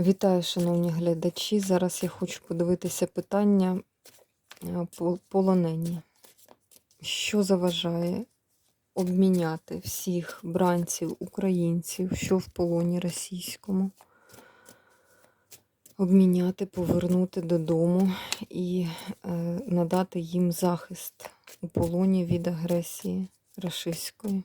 Вітаю, шановні глядачі. Зараз я хочу подивитися питання е, полонені. Що заважає обміняти всіх бранців українців, що в полоні російському, обміняти, повернути додому і е, надати їм захист у полоні від агресії рашистської?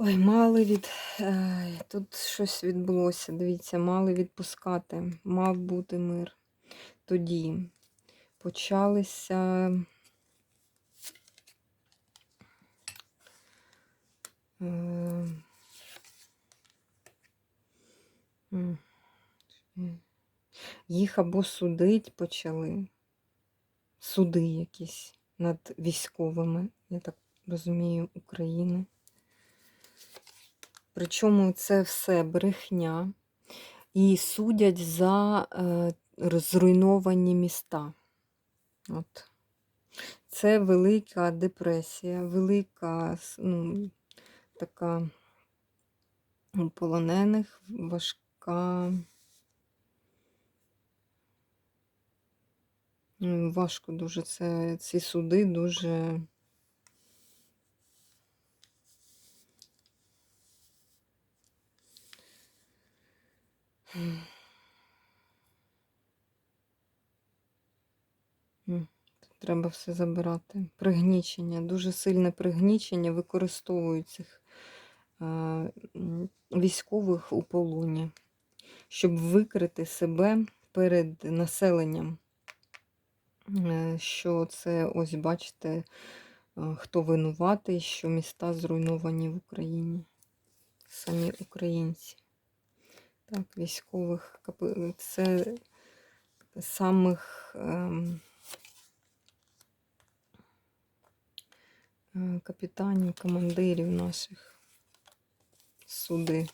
Ой, мали від. Ай, Тут щось відбулося. Дивіться, мали відпускати. Мав бути мир. Тоді почалися. е, Їх або судить почали. Суди якісь над військовими, я так розумію, України. Причому це все брехня. І судять за е, зруйновані міста. От. Це велика депресія, велика ну, така полонених, важка. Важко дуже це, ці суди дуже. Треба все забирати. Пригнічення, дуже сильне пригнічення використовують цих е, військових у полоні, щоб викрити себе перед населенням. Е, Що це, ось бачите, е, хто винуватий, що міста зруйновані в Україні. Самі українці. Так, військових це самих ем, е, капітанів, командирів наших суди.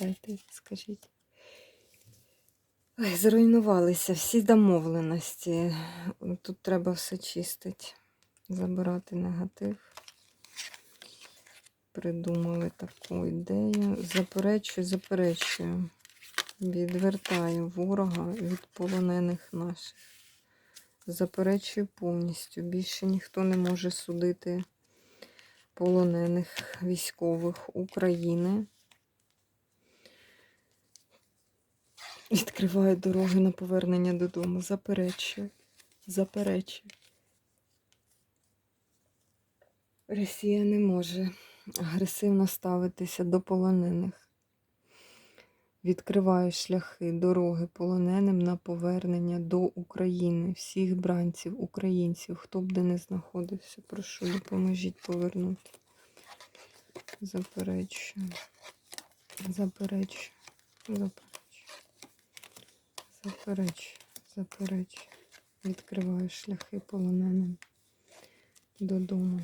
Дайте, скажіть. Ой, зруйнувалися всі домовленості. Тут треба все чистити, забирати негатив. Придумали таку ідею. Заперечую, заперечую. Відвертаю ворога від полонених наших. Заперечую повністю. Більше ніхто не може судити полонених військових України. Відкриваю дороги на повернення додому. Заперечую. Заперечую. Росія не може агресивно ставитися до полонених. Відкриваю шляхи, дороги полоненим на повернення до України, всіх бранців, українців, хто б де не знаходився. Прошу, допоможіть повернути. Заперечую. Заперечую. Заперечую. Заперечую. Заперечую. Відкриваю шляхи полоненим додому.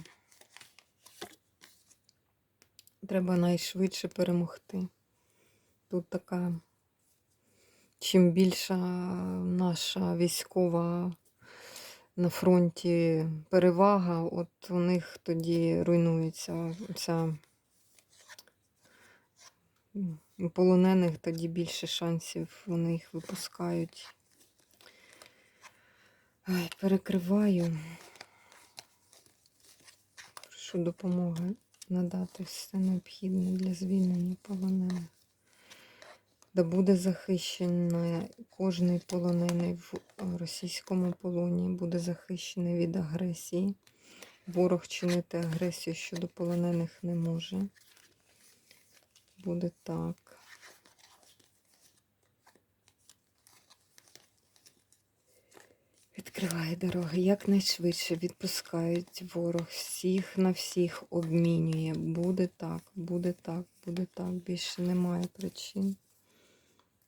Треба найшвидше перемогти. Тут така, чим більша наша військова на фронті перевага, от у них тоді руйнується ця у полонених тоді більше шансів, вони їх випускають. Ай, перекриваю. Прошу допомоги надати все необхідне для звільнення полонених. Да буде захищений кожний полонений в е, російському полоні, буде захищений від агресії. Ворог чинити агресію щодо полонених не може. Буде так. Відкриває дороги якнайшвидше, відпускають ворог, всіх на всіх обмінює. Буде так, буде так, буде так. Більше немає причин.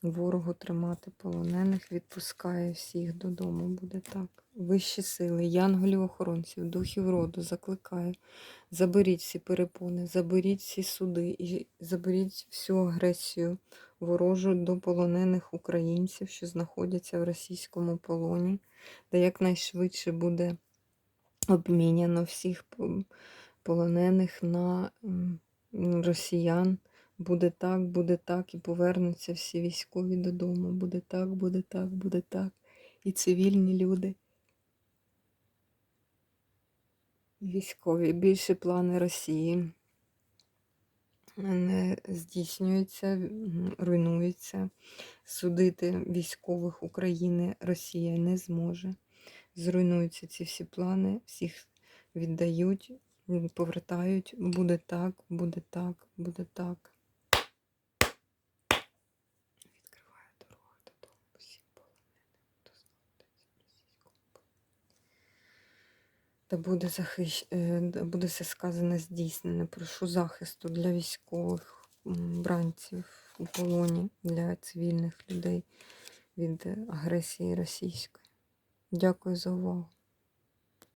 Ворогу тримати полонених, відпускає всіх додому. Буде так. Вищі сили, янголів-охоронців, духів роду закликаю. Заберіть всі перепони, заберіть всі суди і заберіть всю агресію ворожу до полонених українців, що знаходяться в російському полоні, де якнайшвидше буде обміняно всіх полонених на росіян. Буде так, буде так, і повернуться всі військові додому. Буде так, буде так, буде так. І цивільні люди. Військові. Більше плани Росії не здійснюються, руйнуються. Судити військових України Росія не зможе. Зруйнуються ці всі плани, всіх віддають, повертають. Буде так, буде так, буде так. Відкриває дорогу додому всім полоненим, хто знаходиться в російському полоні. Та буде захищ... е, буде все сказане здійснене. Прошу захисту для військових бранців у полоні, для цивільних людей від агресії російської. Дякую за увагу.